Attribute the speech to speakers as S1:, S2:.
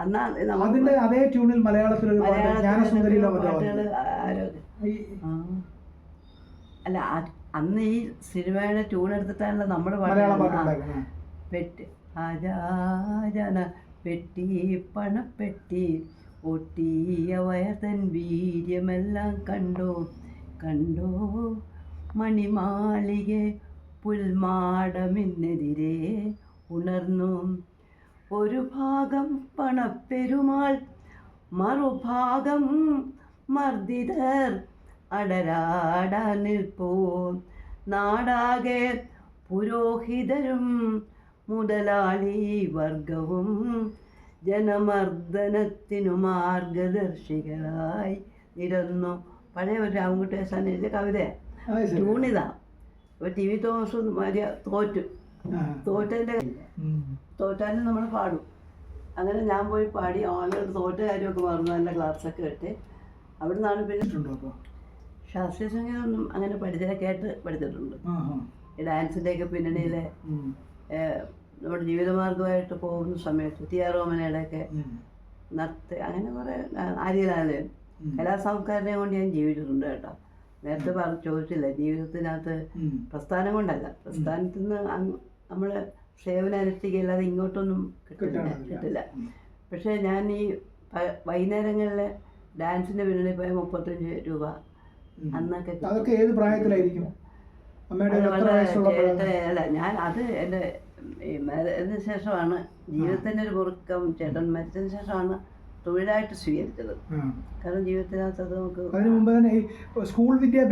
S1: അന്നാ
S2: അതിന്റെ അതേ ട്യൂണിൽ മലയാളത്തിലൊരു പാട്ട് ജ്ഞാനസുന്ദരിയിലോ
S1: പാട്ടുകൾ. അല്ല അന്ന് ഈ സിനിമയുടെ ട്യൂൺ എടുത്തിട്ടാണല്ലോ
S2: നമ്മൾ
S1: പാട്ട്
S2: പാട്ട്
S1: ആ.
S2: ഉണ്ടാക്കുന്നത്
S1: പെട്ടി പണപ്പെട്ടി ഒട്ടിയ വയതൻ വീര്യമെല്ലാം കണ്ടോ? കണ്ടോ? മണിമാളികെ പുൽമാടമെന്നെതിരെ ഉണർന്നു. ഒരു ഭാഗം പണപ്പെരുമാൾ മറുഭാഗം മർദ്ദിതർ. അടരാടാ നിൽപ്പോ നാടാകെ പുരോഹിതരും മുതലാളി വർഗവും ജനമർദ്ദനത്തിനു മാർഗദർശികളായി നിരന്നു. പഴയ ഒരു രാമകുട്ടേശൻ എഴുതിയ കവിതയാണ്
S2: അത് ശരി.
S1: ട്യൂണിതാ ഇപ്പോൾ ടി വി തോമസ് മാരിയ തോറ്റു. തോറ്റതിന്റെ
S2: ഉം.
S1: തോറ്റാലും നമ്മൾ പാടും. അങ്ങനെ ഞാൻ പോയി പാടി ഓനോട് തോറ്റ കാര്യമൊക്കെ മറന്നു നല്ല ക്ലാസ്സൊക്കെ ഇട്ട് അവിടെ നിന്നാണ് പിന്നെ? ശാസ്ത്രീയ സംഗീതമൊന്നും അങ്ങനെ പഠിച്ചില്ല കേട്ട് പഠിച്ചിട്ടുണ്ട്. ഈ
S2: ഡാൻസിന്റെയൊക്കെ.
S1: ഏഹ്, നമ്മുടെ ജീവിതമാർഗമായിട്ട് പോകുന്ന സമയത്ത് ടി ആർ റോമനയുടെയൊക്കെ
S2: ഉം.
S1: നർത്ത അങ്ങനെ കുറേ ആര്യലാലയൻ
S2: എല്ലാ
S1: കലാസംസ്കാരനെ കൊണ്ട് ഞാൻ ജീവിച്ചിട്ടുണ്ട് കേട്ടോ. നേരത്തെ പറഞ്ഞു ചോദിച്ചില്ല ജീവിതത്തിനകത്ത് പ്രസ്ഥാനം കൊണ്ടല്ല. പ്രസ്ഥാനത്തിന് നിന്ന് നമ്മൾ സേവന അനുഷ്ഠിക്കല്ലാതെ ഇങ്ങോട്ടൊന്നും കിട്ടില്ല. കിട്ടില്ല പക്ഷേ ഞാൻ ഈ വൈകുന്നേരങ്ങളിൽ ഡാൻസിന്റെ പിന്നിൽ പോയ മുപ്പത്തഞ്ച് രൂപ. അന്നൊക്കെ.
S2: അതൊക്കെ ഏത് പ്രായത്തിലായിരിക്കും?
S1: അല്ല ഞാൻ അത് എന്റെ ഈ മരിച്ചതിന് ശേഷമാണ് ജീവിതത്തിന്റെ ഒരു മുറുക്കം ചേട്ടൻ മരിച്ചതിന് ശേഷമാണ് തൊഴിലായിട്ട് സ്വീകരിച്ചത്. കാരണം ജീവിതത്തിനകത്ത് അത് നമുക്ക്
S2: സ്കൂൾ വിദ്യാഭ്യാസം